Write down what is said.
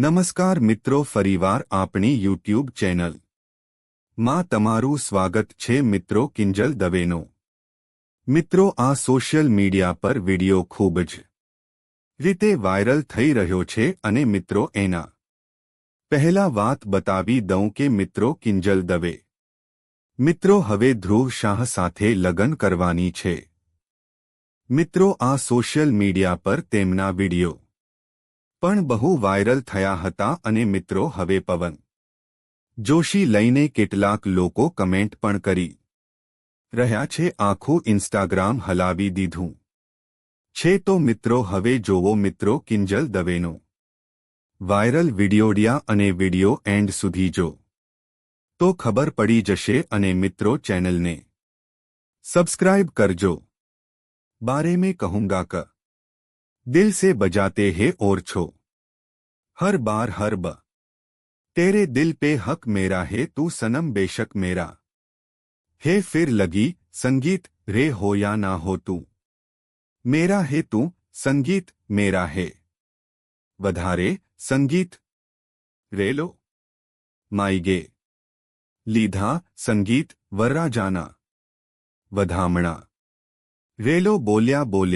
નમસ્કાર મિત્રો, ફરીવાર આપણી યુટ્યુબ ચેનલમાં તમારું સ્વાગત છે મિત્રો, કિંજલ દવેનો. મિત્રો, આ સોશિયલ મીડિયા પર વિડિયો ખૂબ જ રીતે વાયરલ થઈ રહ્યો છે અને મિત્રો, એના પહેલા વાત બતાવી દઉં કે મિત્રો, કિંજલ દવે. મિત્રો, હવે ધ્રુવ શાહ સાથે લગ્ન કરવાની છે. મિત્રો, આ સોશિયલ મીડિયા પર તેમના વિડિયો પણ બહુ વાયરલ થયા હતા અને મિત્રો હવે પવન. જોશી લઈને કેટલાક લોકો કમેન્ટ પણ કરી રહ્યા છે, આખું ઇન્સ્ટાગ્રામ હલાવી દીધું. છે તો મિત્રો હવે જોવો મિત્રો કિંજલ દવેનો. વાયરલ વિડિયોડિયા અને વિડિયો એન્ડ સુધી જો. તો ખબર પડી જશે અને મિત્રો ચેનલને સબસ્ક્રાઇબ કરજો. બારે મેં કહુંગા ક. दिल से बजाते हैं और छो। हर बार हर ब। तेरे दिल पे हक मेरा है, तू सनम बेशक मेरा। हे फिर लगी, संगीत, रे हो या ना हो तू। मेरा है तू, संगीत मेरा है। वधारे, संगीत। रे लो। माइगे लीधा, संगीत, वर्रा जाना। वधामणा। रेलो बोलिया बोलिया।